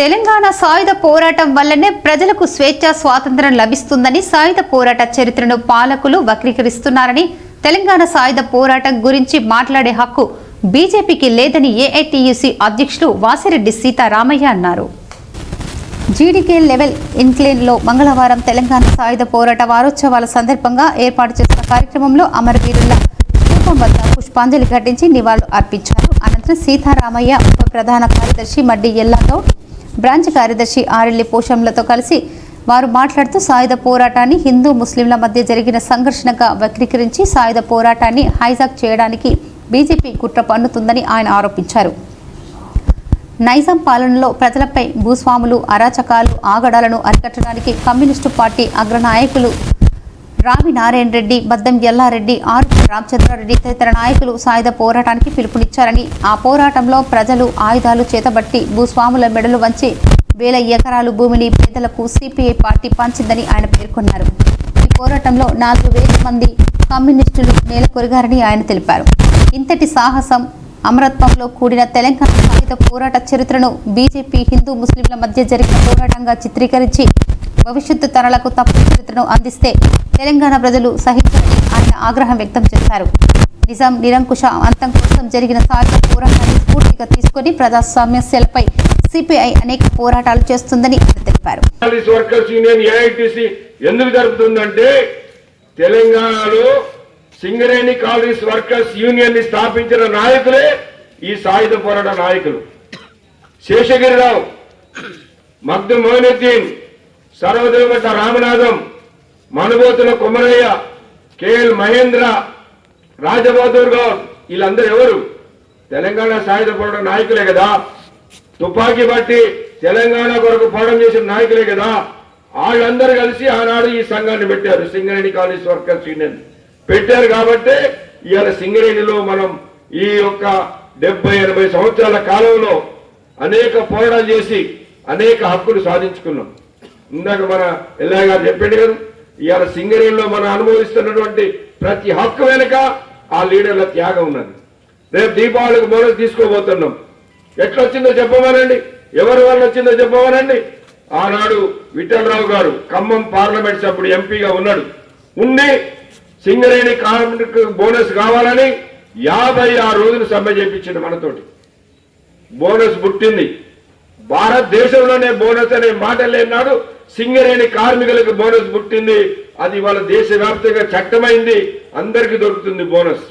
తెలంగాణ సాయుధ పోరాటం వల్లనే ప్రజలకు స్వేచ్ఛ స్వాతంత్రం లభిస్తుందని సాయుధ పోరాట చరిత్రను పాలకులు వక్రీకరిస్తున్నారని తెలంగాణ సాయుధ పోరాటం గురించి మాట్లాడే హక్కు బీజేపీకి లేదని ఏఐటియుసి అధ్యక్షులు వాసిరెడ్డి సీతారామయ్య అన్నారు. జీడీకే లెవెల్ ఇన్క్లేన్లో మంగళవారం తెలంగాణ సాయుధ పోరాట వారోత్సవాల సందర్భంగా ఏర్పాటు చేసిన కార్యక్రమంలో అమరవీరుల స్థూపం వద్ద పుష్పాంజలి ఘటించి నివాళులు అర్పించారు. అనంతరం సీతారామయ్య ఉప ప్రధాన కార్యదర్శి మడ్డి ఎల్లాగౌడ్ బ్రాంచ్ కార్యదర్శి ఆరెల్లి పోషంలతో కలిసి వారు మాట్లాడుతూ సాయుధ పోరాటాన్ని హిందూ ముస్లింల మధ్య జరిగిన సంఘర్షణగా వక్రీకరించి సాయుధ పోరాటాన్ని హైజాక్ చేయడానికి బీజేపీ కుట్ర పన్నుతుందని ఆయన ఆరోపించారు. నైజాం పాలనలో ప్రజలపై భూస్వాములు అరాచకాలు ఆగడాలను అరికట్టడానికి కమ్యూనిస్టు పార్టీ అగ్రనాయకులు రావి నారాయణ రెడ్డి బద్దం ఎల్లారెడ్డి ఆరుపు రామచంద్రారెడ్డి తదితర నాయకులు సాయుధ పోరాటానికి పిలుపునిచ్చారని ఆ పోరాటంలో ప్రజలు ఆయుధాలు చేతబట్టి భూస్వాముల మెడలు వంచి వేల ఎకరాలు భూమిని పేదలకు సిపిఐ పార్టీ పంచిందని ఆయన పేర్కొన్నారు. ఈ పోరాటంలో నాలుగు వేల మంది కమ్యూనిస్టులు నేలకొరిగారని ఆయన తెలిపారు. ఇంతటి సాహసం అమరత్వంలో కూడిన తెలంగాణ సాయుధ పోరాట చరిత్రను బీజేపీ హిందూ ముస్లింల మధ్య జరిగిన పోరాటంగా చిత్రీకరించి భవిష్యత్తు తరాలకు తప్పు చరిత్రను అందిస్తే తెలంగాణ ప్రజలు సహించారని ఆయన ఆగ్రహం వ్యక్తం చేశారు. నిజాం నిరంకుశ అంతం కోసం జరిగిన సాయుధ పోరాటాన్ని స్ఫూర్తిగా తీసుకొని ప్రజా సమస్యలపై సిపిఐ అనేక పోరాటాలు చేస్తుందని ఆయన తెలిపారు. వర్కర్స్ యూనియన్ ఏఐటిసి ఎందుకు జరుపుతుందంటే తెలంగాణలో సింగరేణి కాంగ్రెస్ వర్కర్స్ యూనియన్ని స్థాపించిన నాయకులే ఈ సాయుధ పోరాట నాయకులు. శేషగిరిరావు మగ్దు మోయినుద్దీన్ సర్వదేవగడ్డ రామనాథం మనుబోతుల కొమరయ్య కేఎల్ మహేంద్ర రాజబహదూర్ గౌడ్ వీళ్ళందరూ ఎవరు? తెలంగాణ సాయుధ పోరాట నాయకులే కదా. తుపాకీ బట్టి తెలంగాణ కొరకు పోరాటం చేసిన నాయకులే కదా. వాళ్ళందరూ కలిసి ఆనాడు ఈ సంఘాన్ని పెట్టారు. సింగరేణి కాలేజ్ వర్కర్స్ యూనియన్ పెట్టారు కాబట్టి ఇవాళ సింగరేణిలో మనం ఈ యొక్క డెబ్బై ఎనభై సంవత్సరాల కాలంలో అనేక పోరాటాలు చేసి అనేక హక్కులు సాధించుకున్నాం. ఇందాక మన ఎల్లయ్య గారు చెప్పిండు కదా ఇవాళ సింగరేణిలో మనం అనుభవిస్తున్నటువంటి ప్రతి హక్కు వెనుక ఆ లీడర్ల త్యాగం ఉన్నది. రేపు దీపావళికి బోనస్ తీసుకోబోతున్నాం. ఎట్లొచ్చిందో చెప్పమనండి. ఎవరి వల్ల వచ్చిందో చెప్పమనండి. ఆనాడు విఠలరావు గారు ఖమ్మం పార్లమెంట్ సభ్యుడు ఎంపీగా ఉన్నాడు. ఉండి సింగరేణి కార్మిక బోనస్ కావాలని యాభై ఆరు రోజులు సమ్మె చేపించింది మనతోటి. బోనస్ పుట్టింది. భారతదేశంలోనే బోనస్ అనే మాట లేనాడు సింగరేణి కార్మికులకు బోనస్ పుట్టింది. అది వాళ్ళ దేశవ్యాప్తంగా చట్టమైంది. అందరికి దొరుకుతుంది బోనస్.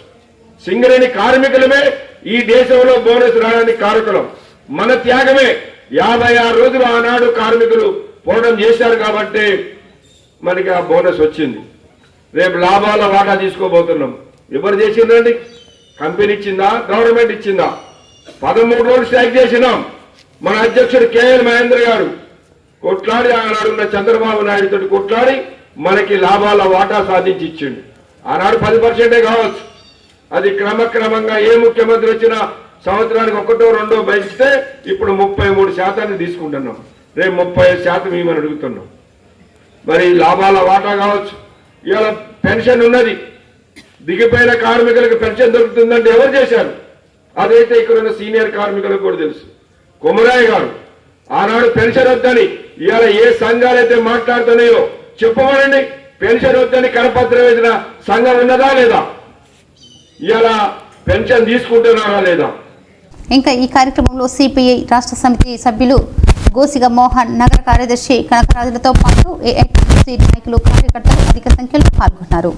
సింగరేణి కార్మికులమే ఈ దేశంలో బోనస్ రావడానికి కారకులం. మన త్యాగమే. యాభై ఆరు రోజులు ఆనాడు కార్మికులు పోవడం చేశారు కాబట్టి మనకి ఆ బోనస్ వచ్చింది. రేపు లాభాల వాటా తీసుకోబోతున్నాం. ఎవరు చేసిందండి? కంపెనీ ఇచ్చిందా? గవర్నమెంట్ ఇచ్చిందా? పదమూడు రోజులు స్ట్రైక్ చేసినాం. మన అధ్యక్షుడు కేఎల్ మహేంద్ర గారు. కొట్లాడి ఆనాడున్న చంద్రబాబు నాయుడు తోటి కొట్లాడి మనకి లాభాల వాటా సాధించి ఇచ్చిండు ఆనాడు పది పర్సెంటే కావచ్చు. అది క్రమక్రమంగా ఏ ముఖ్యమంత్రి వచ్చినా సంవత్సరానికి ఒకటో రెండో పెంచితే ఇప్పుడు ముప్పై మూడు శాతాన్ని తీసుకుంటున్నాం. రేపు ముప్పై శాతం ఇవ్వమని అడుగుతున్నాం? మరి లాభాల వాటా కావచ్చు. ఇవాళ పెన్షన్ ఉన్నది. దిగిపోయిన కార్మికులకు పెన్షన్ దొరుకుతుందంటే ఎవరు చేశారు? అదైతే ఇక్కడ ఉన్న సీనియర్ కార్మికులకు కూడా తెలుసు. కొమరాయ్ గారు ఆనాడు పెన్షన్ వద్దని ఇవాళ ఏ సంఘాలైతే మాట్లాడుతున్నాయో చెప్పమనండి. పెన్షన్ వద్దని కరపత్రం వేసిన సంఘం ఉన్నదా లేదా? ఇవాళ పెన్షన్ తీసుకుంటున్నారా లేదా? ఇంకా ఈ కార్యక్రమంలో సిపిఐ రాష్ట్ర సమితి సభ్యులు గోసిగ మోహన్ నగర కార్యదర్శి కనకరాజులతో పాటు ఏఐటిసి నాయకులు కార్యకర్తలు అధిక సంఖ్యలో పాల్గొన్నారు.